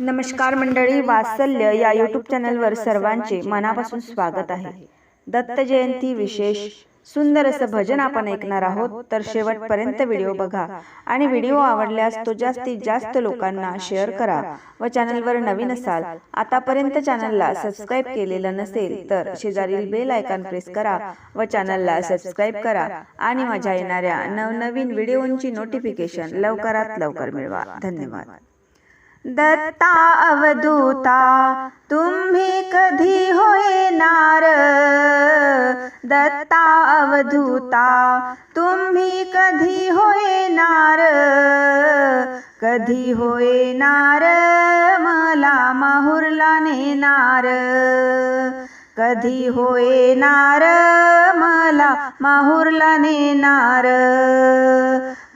नमस्कार मंडळी वात्सल्य या यूट्यूब चॅनलवर सर्वांचे मनापासून स्वागत आहे. दत्त जयंती विशेष. सुंदर असं भजन आपण ऐकणार आहोत. तर शेवटपर्यंत व्हिडिओ बघा आणि व्हिडिओ आवडल्यास तो जास्तीत जास्त लोकांना शेअर करा व चॅनलवर नवीन असाल आतापर्यंत चॅनलला सबस्क्राईब केलेलं नसेल तर शेजारील बेल आयकॉन प्रेस करा व चॅनलला सबस्क्राईब करा आणि माझ्या येणाऱ्या नवनवीन व्हिडिओंची नोटिफिकेशन लवकरात लवकर मिळवा. धन्यवाद. दत्ता अवधूता तुम्ही कधी होणार दत्ता अवधूता तुम्ही कधी होणार कधी होणार मला माहुरला नेणार. कधी होणार मला माहुरला नेणार.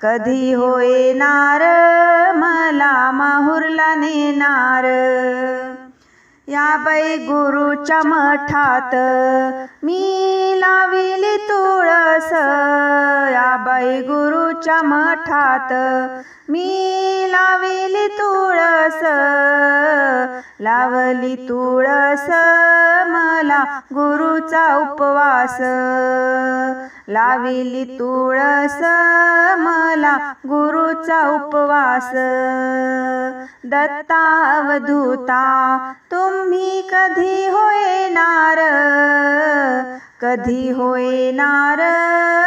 कधी होणार मला माहुरला नेणार. या बाई गुरुच्या मठात मी लाविली तुळस. या बाई गुरुच्या मठात मी लाविली तुळस. लावली तुळस. केला गुरुचा उपवास. लाविली तुळस मला गुरुचा उपवास. दत्तावधूता तुम्ही कधी होणार कधी होणार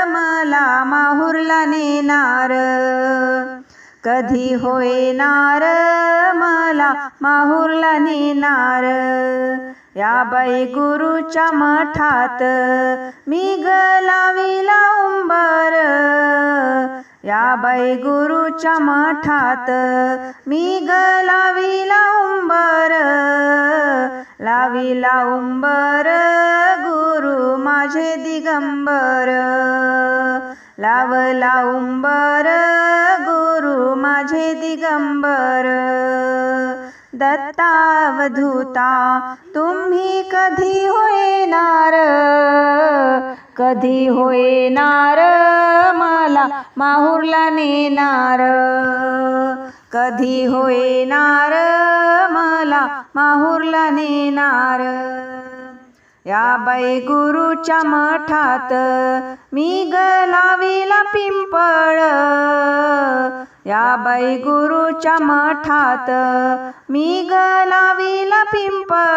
मला माहुरला नेणार. कधी होणार मला माहुरला नेणार. या बाई गुरुच्या मठात मी गलाविला उंबर. या बाई गुरुच्या मठात मी गलाविला उंबर. लाविला उंबर गुरु माझे दिगंबर. लावला उंबर गुरु माझे दिगंबर. दत्तावधूता तुम्ही कधी होणार कधी होणार मला माहुरला नेणार? कधी होणार मला माहुरला नेणार? या बाई गुरुच्या मठात मी गलाविला पिंपळ. या बाई गुरुच्या मठात मी गलाविला पिंपळ.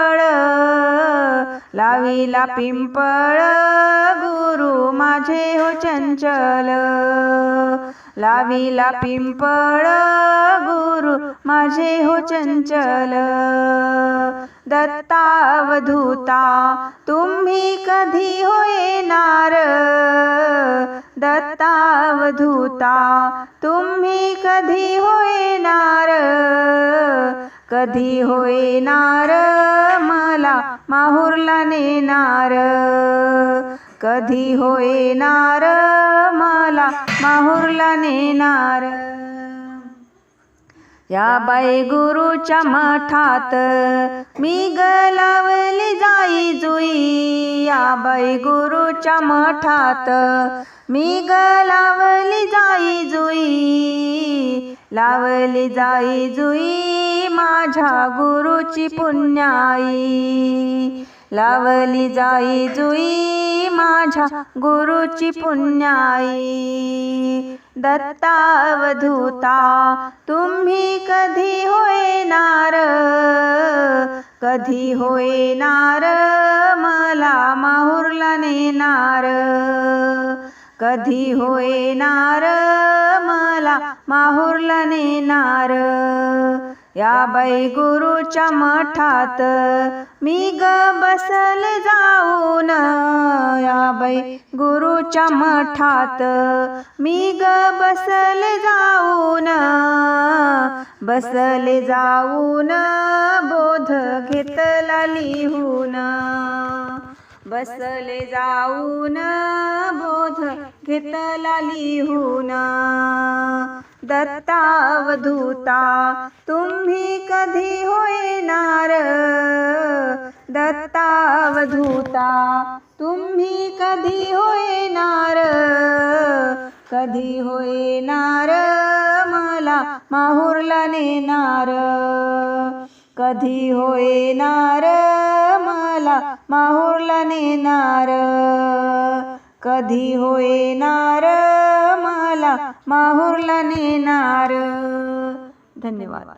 लाविला पिंपळ गुरु माझे हो चंचल. लाविला पिंपळ गुरु माझे हो चंचल. दत्तावधूता तुम्ही कधी होणार दत्तावधूता तुम्ही कधी होणार कधी होणार मला माहुरला नेणार. कधी होणार मला माहुरला नेणार. या बाई गुरुच्या मठात मी गलावली जाई जुई. या बाई गुरुच्या मठात मी गलावली जाई जुई. लावली जाई जुई माझ्या गुरुची पुण्याई. लावली जाई जुई माझ्या गुरुची पुण्याई. दत्तावधूता तुम्ही कधी होणार कधी होणार मला माहुरला नेणार. कधी होणार मला माहुरला नेणार. या बाई गुरुच्या मठात मी ग बसल जाऊन. या बाई गुरुच्या मठात मी ग बसल जाऊन. बसले जाऊन बोध घेतला लिहून. बसले जाऊन बोध घेतला लिहून. दत्तावधूता तुम्ही कधी होणार दत्तावधूता तुम्ही कधी होणार कधी होणार मला माहुरला नेणार? कधी होईनार मला माहूरला नेणार. कधी होणार मला माहूरला नेणार. धन्यवाद.